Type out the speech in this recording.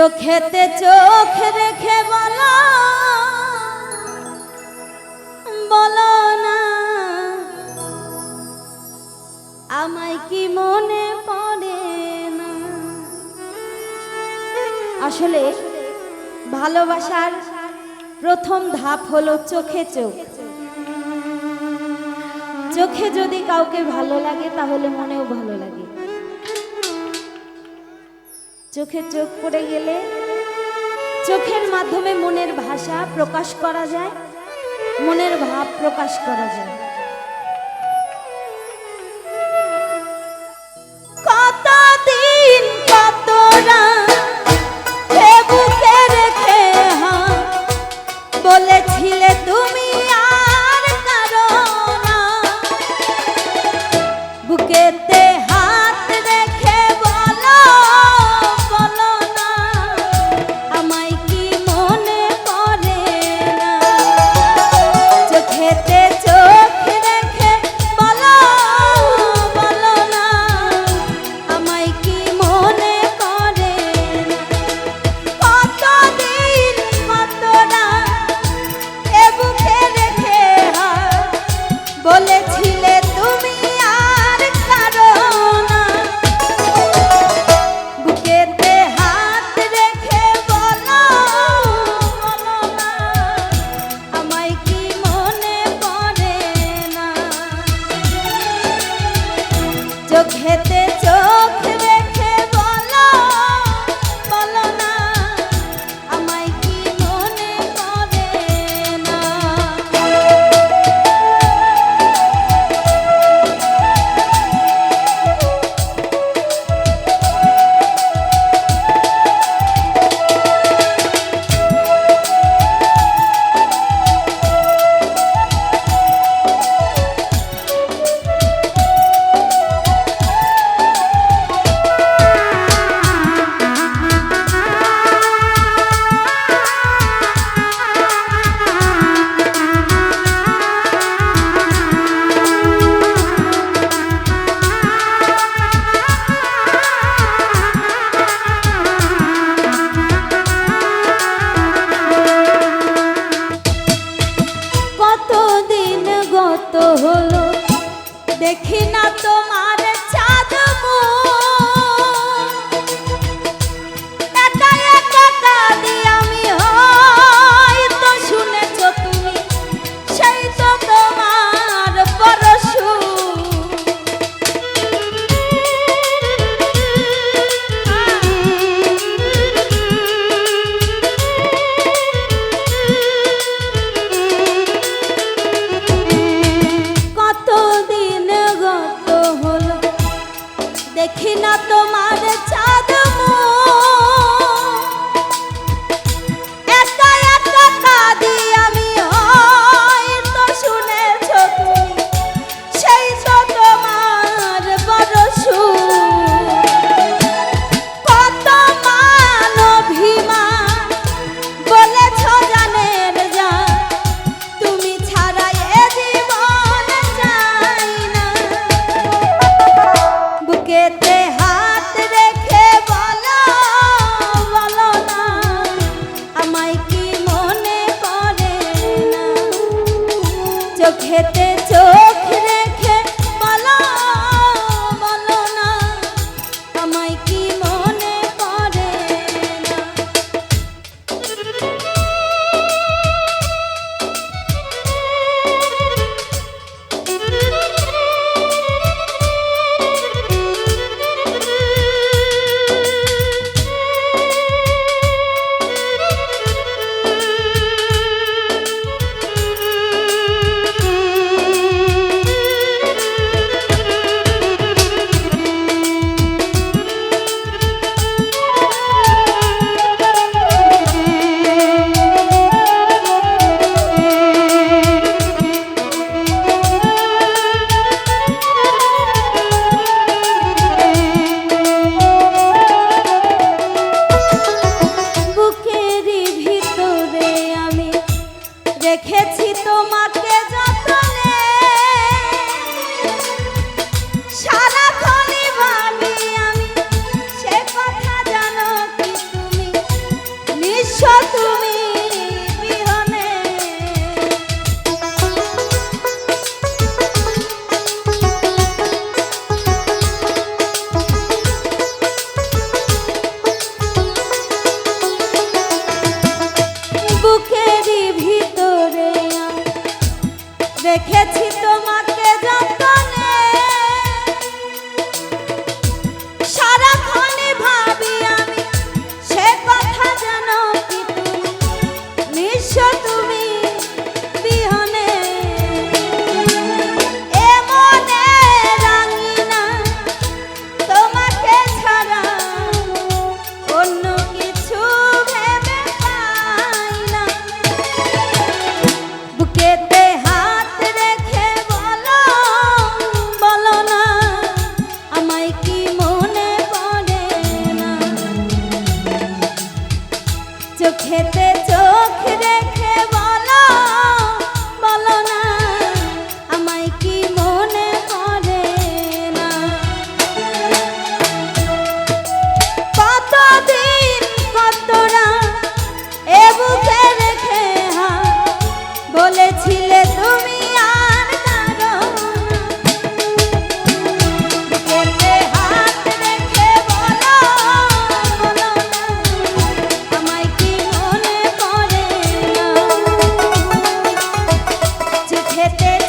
চোখেতে চোখ রেখে বলো বলো না, আমায় কি মনে পড়ে না? আসলে ভালোবাসার প্রথম ধাপ হলো চোখে চোখ। চোখে যদি কাউকে ভালো লাগে, তাহলে মনেও ভালো লাগে। চোখে চোখ পড়ে গেলে চোখের মাধ্যমে মনের ভাষা প্রকাশ করা যায়, মনের ভাব প্রকাশ করা যায়। চোখে দেখি না তোমার quiere tomato. রেখেছি চোখেতে চোখ